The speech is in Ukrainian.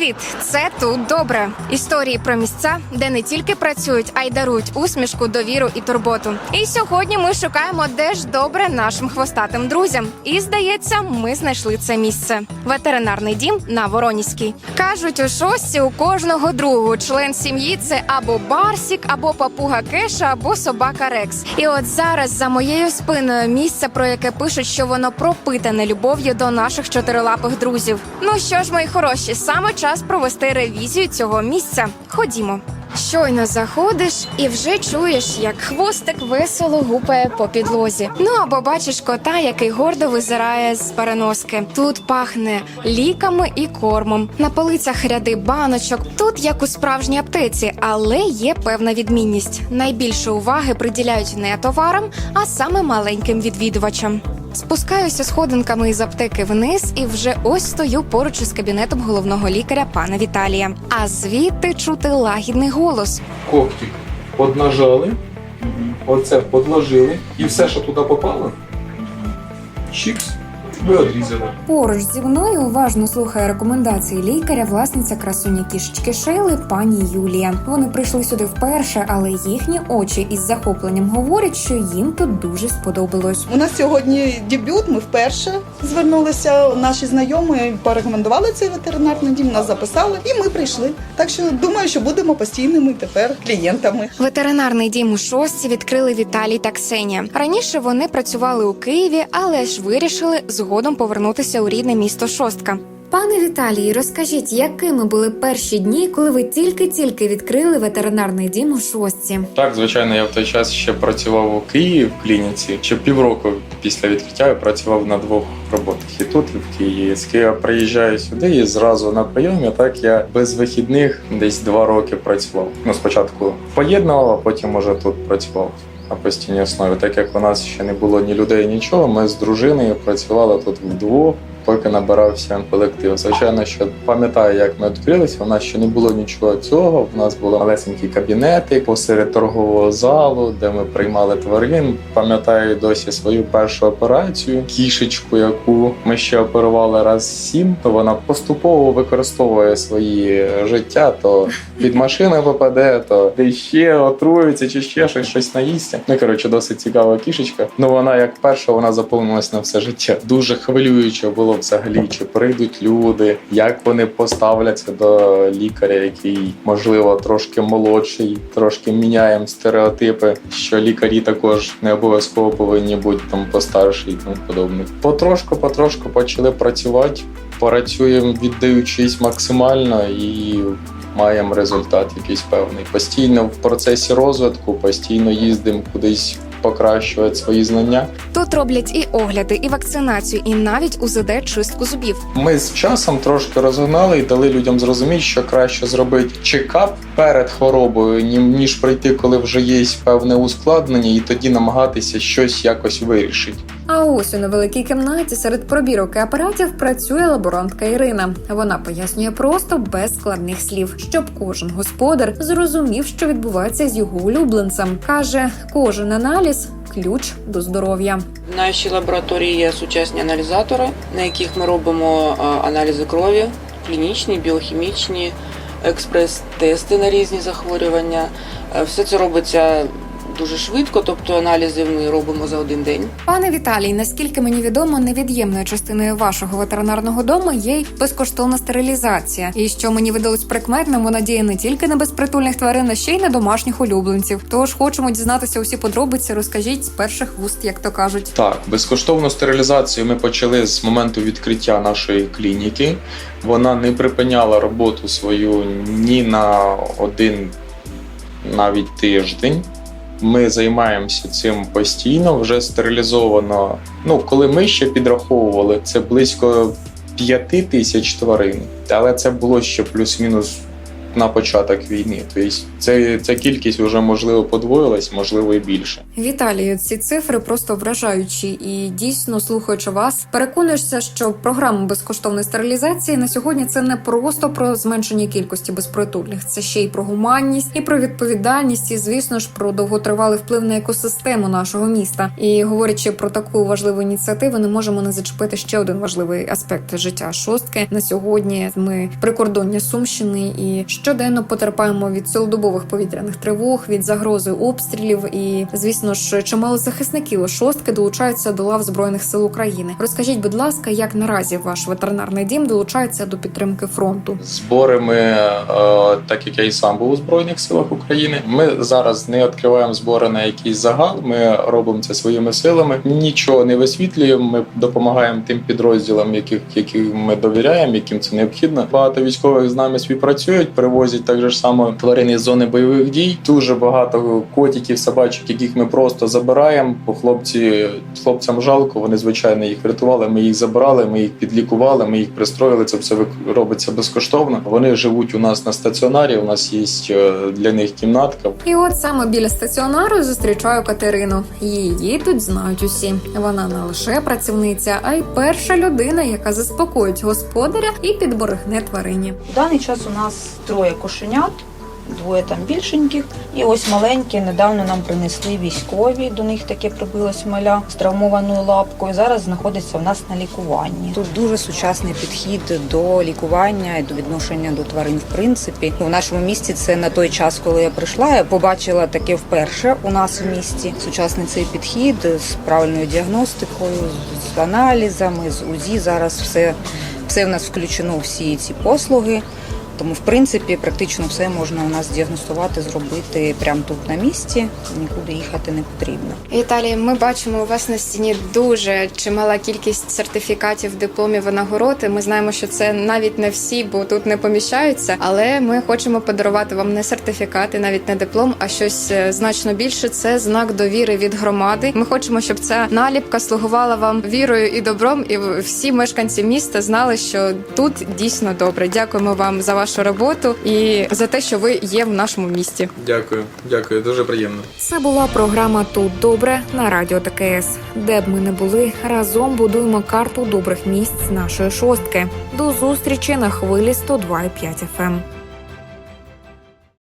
Привіт! Це тут добре. Історії про місця, де не тільки працюють, а й дарують усмішку, довіру і турботу. І сьогодні ми шукаємо, де ж добре нашим хвостатим друзям. І здається, ми знайшли це місце. Ветеринарний дім на Вороніській. Кажуть, у шості у кожного другого член сім'ї це або барсік, або папуга кеша, або собака Рекс. І от зараз за моєю спиною місце, про яке пишуть, що воно пропитане любов'ю до наших чотирилапих друзів. Ну що ж, мої хороші, саме час провести ревізію цього місця. Ходімо. Щойно заходиш і вже чуєш, як хвостик весело гупає по підлозі. Ну або бачиш кота, який гордо визирає з переноски. Тут пахне ліками і кормом. На полицях ряди баночок. Тут як у справжній аптеці, але є певна відмінність. Найбільше уваги приділяють не товарам, а саме маленьким відвідувачам. Спускаюся сходинками із аптеки вниз і вже ось стою поруч із кабінетом головного лікаря пана Віталія. А звідти чути лагідний голос. Коптік поднажали, оце подложили, і все, що туди попало, чікс, ви одрізали. Поруч зі мною уважно слухає рекомендації лікаря, власниця красуні кішечки Шейли, пані Юлія. Вони прийшли сюди вперше, але їхні очі із захопленням говорять, що їм тут дуже сподобалось. У нас сьогодні дебют. Ми вперше звернулися. Наші знайомі порекомендували цей ветеринарний дім, нас записали, і ми прийшли. Так що думаю, що будемо постійними тепер клієнтами. Ветеринарний дім у шостці відкрили Віталій та Ксенія. Раніше вони працювали у Києві, але ж вирішили згодом повернутися у рідне місто Шостка. Пане Віталій, розкажіть, якими були перші дні, коли ви тільки-тільки відкрили ветеринарний дім у шостці? Так, звичайно, я в той час ще працював у Києві в клініці. Ще півроку після відкриття я працював на двох роботах. І тут, і в Києві. З Києва приїжджаю сюди і зразу на прийомі. Так я без вихідних десь два роки працював. Ну, спочатку поєднував, а потім уже тут працював. На постійній основі, так як у нас ще не було ні людей, нічого, ми з дружиною працювали тут вдвох, поки набирався колектив. Звичайно, що пам'ятаю, як ми відкрилися. У нас ще не було нічого цього. У нас були малесенькі кабінети посеред торгового залу, де ми приймали тварин. Пам'ятаю досі свою першу операцію, кішечку, яку ми ще оперували раз сім. То вона поступово використовує свої життя. То під машину попаде, то де ще отруюється, чи ще щось щось наїсться. Ну коротше, досить цікава кішечка. Ну вона як перша, вона заповнилась на все життя. Дуже хвилююче було взагалі, чи прийдуть люди, як вони поставляться до лікаря, який можливо трошки молодший, трошки міняємо стереотипи, що лікарі також не обов'язково повинні бути там постарші і тому подобне. Потрошку, потрошку почали працювати. Працюємо, віддаючись максимально і маємо результат якийсь певний. Постійно в процесі розвитку, постійно їздимо кудись покращувати свої знання. Тут роблять і огляди, і вакцинацію, і навіть УЗД чистку зубів. Ми з часом трошки розгнали і дали людям зрозуміти, що краще зробити чекап перед хворобою, ні- ніж прийти, коли вже є певне ускладнення, і тоді намагатися щось якось вирішити. А ось у невеликій кімнаті серед пробірок і апаратів працює лаборантка Ірина. Вона пояснює просто без складних слів, щоб кожен господар зрозумів, що відбувається з його улюбленцем. каже, кожен аналіз ключ до здоров'я. В нашій лабораторії є сучасні аналізатори, на яких ми робимо аналізи крові, клінічні, біохімічні, експрес-тести на різні захворювання. Е, Все це робиться дуже швидко, тобто аналізи ми робимо за один день. Пане Віталій, наскільки мені відомо, невід'ємною частиною вашого ветеринарного дому є й безкоштовна стерилізація. І що мені видалось прикметним, вона діє не тільки на безпритульних тварин, а ще й на домашніх улюбленців. Тож хочемо дізнатися усі подробиці. Розкажіть з перших вуст, як то кажуть. Так, безкоштовну стерилізацію ми почали з моменту відкриття нашої клініки. Вона не припиняла роботу свою ні на один навіть тиждень. Ми займаємося цим постійно, вже стерилізовано. Ну, коли ми ще підраховували, це близько 5 тисяч тварин, але це було ще плюс-мінус на початок війни. Тобто це, ця кількість вже можливо подвоїлась, можливо, і більше. Віталію, ці цифри просто вражаючі, і дійсно, слухаючи вас, переконуєшся, що програма безкоштовної стерилізації на сьогодні це не просто про зменшення кількості безпритульних, це ще й про гуманність і про відповідальність, і звісно ж про довготривалий вплив на екосистему нашого міста. І говорячи про таку важливу ініціативу, не можемо не зачепити ще один важливий аспект життя шостки. На сьогодні ми прикордоння Сумщини і щоденно потерпаємо від цілодобових повітряних тривог, від загрози обстрілів. І звісно ж, чимало захисників шостки долучаються до лав збройних сил України. Розкажіть, будь ласка, як наразі ваш ветеринарний дім долучається до підтримки фронту? Збори ми, е, так як я і сам був у Збройних силах України, ми зараз не відкриваємо збори на якийсь загал. Ми робимо це своїми силами. Нічого не висвітлюємо. Ми допомагаємо тим підрозділам, яких яким ми довіряємо, яким це необхідно. Багато військових з нами співпрацюють, привозять так же само тварини з зони бойових дій. Дуже багато котиків, собачок, яких ми просто забираємо. Бо хлопці хлопцям жалко. Вони звичайно їх врятували. Ми їх забрали, ми їх підлікували, ми їх пристроїли. Це все робиться безкоштовно. Вони живуть у нас на стаціонарі. У нас є е, для них кімнатка. І от саме біля стаціонару зустрічаю Катерину. Її тут знають усі. Вона не лише працівниця, а й перша людина, яка заспокоїть господаря і підборегне тварині. В даний час у нас троє кошенят, двоє там більшеньких. І ось маленькі недавно нам принесли військові. До них таке прибилось маля з травмованою лапкою. Зараз знаходиться в нас на лікуванні. Тут дуже сучасний підхід до лікування і до відношення до тварин. В принципі, в нашому місті це на той час, коли я прийшла, я побачила таке вперше у нас в місті. Сучасний цей підхід з правильною діагностикою, з аналізами, з УЗІ. Зараз все, все в нас включено всі ці послуги. Тому, в принципі, практично все можна у нас діагностувати, зробити прямо тут на місці. Нікуди їхати не потрібно. Віталій, ми бачимо у вас на стіні дуже чимала кількість сертифікатів, дипломів і нагород. Ми знаємо, що це навіть не всі, бо тут не поміщаються. Але ми хочемо подарувати вам не сертифікати, навіть не диплом, а щось е, значно більше. Це знак довіри від громади. Ми хочемо, щоб ця наліпка слугувала вам вірою і добром, і всі мешканці міста знали, що тут дійсно добре. Дякуємо вам за вашу роботу і за те, що ви є в нашому місті. Дякую, дякую, дуже приємно. Це була програма Тут добре на радіо ТКС. Де б ми не були, разом будуємо карту добрих місць нашої шостки. До зустрічі на хвилі 102,5 FM.